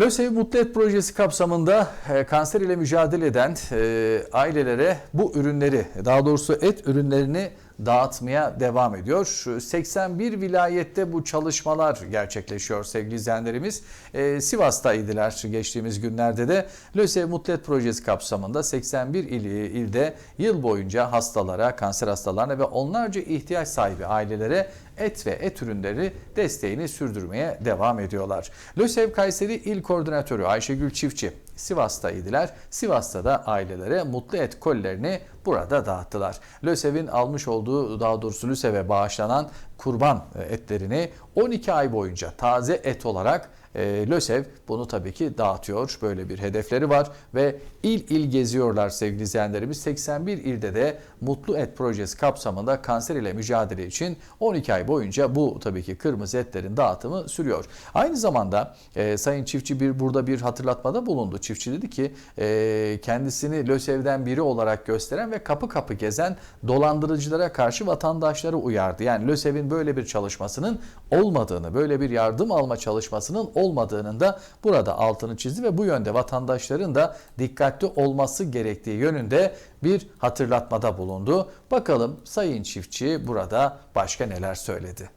LÖSEV Mutlu Et projesi kapsamında e, kanser ile mücadele eden e, ailelere bu ürünleri, daha doğrusu et ürünlerini dağıtmaya devam ediyor. 81 vilayette bu çalışmalar gerçekleşiyor sevgili izleyenlerimiz. E, Sivas'taydılar geçtiğimiz günlerde de LÖSEV Mutlu Et projesi kapsamında 81 il, ilde yıl boyunca hastalara, kanser hastalarına ve onlarca ihtiyaç sahibi ailelere et ve et ürünleri desteğini sürdürmeye devam ediyorlar. LÖSEV Kayseri İl Koordinatörü Ayşegül Çiftçi Sivas'taydılar. Sivas'ta da ailelere mutlu et kolilerini burada dağıttılar. LÖSEV'in almış olduğu daha doğrusu LÖSEV'e bağışlanan kurban etlerini 12 ay boyunca taze et olarak e, LÖSEV bunu tabii ki dağıtıyor. Böyle bir hedefleri var ve il il geziyorlar sevgili izleyenlerimiz. 81 ilde de Mutlu Et projesi kapsamında kanser ile mücadele için 12 ay boyunca bu tabii ki kırmızı etlerin dağıtımı sürüyor. Aynı zamanda e, Sayın Çiftçi bir burada bir hatırlatmada bulundu. Çiftçi dedi ki e, kendisini LÖSEV'den biri olarak gösteren ve kapı kapı gezen dolandırıcılara karşı vatandaşları uyardı. Yani LÖSEV'in böyle bir çalışmasının olmadığını, böyle bir yardım alma çalışmasının olmadığının da burada altını çizdi ve bu yönde vatandaşların da dikkatli olması gerektiği yönünde bir hatırlatmada bulundu. Bakalım Sayın Çiftçi burada başka neler söyledi.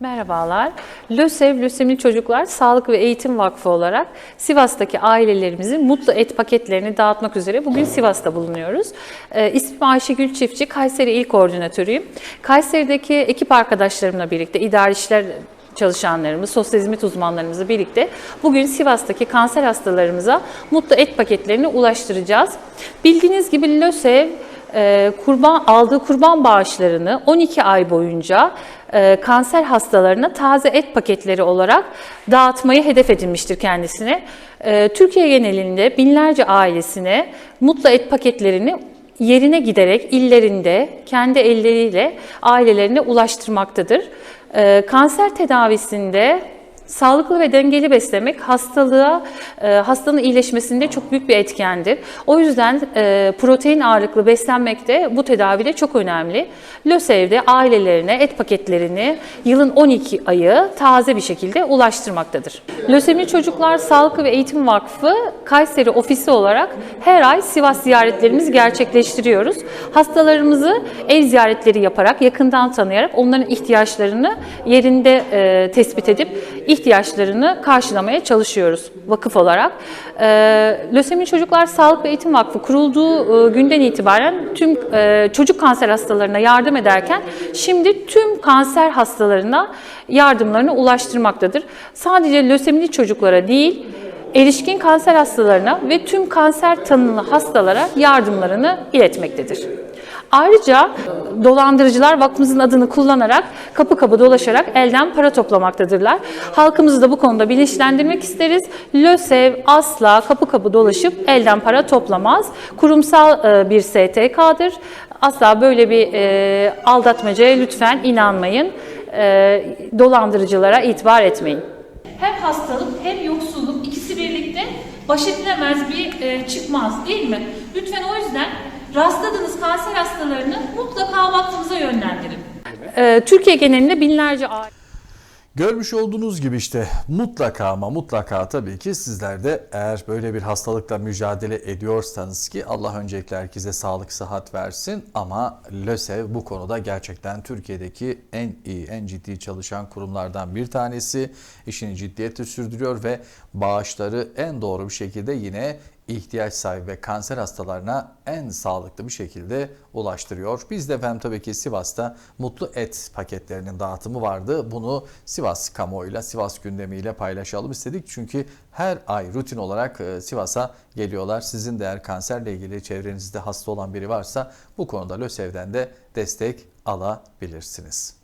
Merhabalar. LÖSEV, Lösemili Çocuklar Sağlık ve Eğitim Vakfı olarak Sivas'taki ailelerimizin mutlu et paketlerini dağıtmak üzere bugün Sivas'ta bulunuyoruz. Ee, ismim Ayşegül Çiftçi, Kayseri İl Koordinatörüyüm. Kayseri'deki ekip arkadaşlarımla birlikte idari işler çalışanlarımız, sosyal hizmet uzmanlarımızla birlikte bugün Sivas'taki kanser hastalarımıza mutlu et paketlerini ulaştıracağız. Bildiğiniz gibi LÖSEV e, kurban aldığı kurban bağışlarını 12 ay boyunca e, kanser hastalarına taze et paketleri olarak dağıtmayı hedef edinmiştir kendisine. E, Türkiye genelinde binlerce ailesine mutlu et paketlerini yerine giderek illerinde kendi elleriyle ailelerine ulaştırmaktadır. E, kanser tedavisinde Sağlıklı ve dengeli beslemek hastalığa, e, hastanın iyileşmesinde çok büyük bir etkendir. O yüzden e, protein ağırlıklı beslenmek de bu tedavide çok önemli. LÖSEV'de ailelerine et paketlerini yılın 12 ayı taze bir şekilde ulaştırmaktadır. Lösemi Çocuklar Sağlık ve Eğitim Vakfı Kayseri ofisi olarak her ay Sivas ziyaretlerimizi gerçekleştiriyoruz. Hastalarımızı ev ziyaretleri yaparak, yakından tanıyarak onların ihtiyaçlarını yerinde e, tespit edip karşılamaya çalışıyoruz vakıf olarak. E, Lösemi Çocuklar Sağlık ve Eğitim Vakfı kurulduğu e, günden itibaren tüm e, çocuk kanser hastalarına yardım ederken şimdi tüm kanser hastalarına yardımlarını ulaştırmaktadır. Sadece lösemili çocuklara değil, erişkin kanser hastalarına ve tüm kanser tanılı hastalara yardımlarını iletmektedir. Ayrıca dolandırıcılar vakfımızın adını kullanarak kapı kapı dolaşarak elden para toplamaktadırlar. Halkımızı da bu konuda bilinçlendirmek isteriz. LÖSEV asla kapı kapı dolaşıp elden para toplamaz. Kurumsal e, bir STK'dır. Asla böyle bir e, aldatmacaya lütfen inanmayın. E, dolandırıcılara itibar etmeyin. Hem hastalık hem yoksulluk ikisi birlikte baş edilemez bir çıkmaz değil mi? Lütfen o yüzden rastladığınız kanser hastalarını mutlaka vakfımıza yönlendirin. E, Türkiye genelinde binlerce aile Görmüş olduğunuz gibi işte mutlaka ama mutlaka tabii ki sizler de eğer böyle bir hastalıkla mücadele ediyorsanız ki Allah öncelikle herkese sağlık sıhhat versin ama LÖSEV bu konuda gerçekten Türkiye'deki en iyi en ciddi çalışan kurumlardan bir tanesi işini ciddiyeti sürdürüyor ve bağışları en doğru bir şekilde yine ihtiyaç sahibi ve kanser hastalarına en sağlıklı bir şekilde ulaştırıyor. Biz de efendim tabii ki Sivas'ta mutlu et paketlerinin dağıtımı vardı. Bunu Sivas kamuoyuyla, Sivas gündemiyle paylaşalım istedik. Çünkü her ay rutin olarak e, Sivas'a geliyorlar. Sizin de eğer kanserle ilgili çevrenizde hasta olan biri varsa bu konuda LÖSEV'den de destek alabilirsiniz.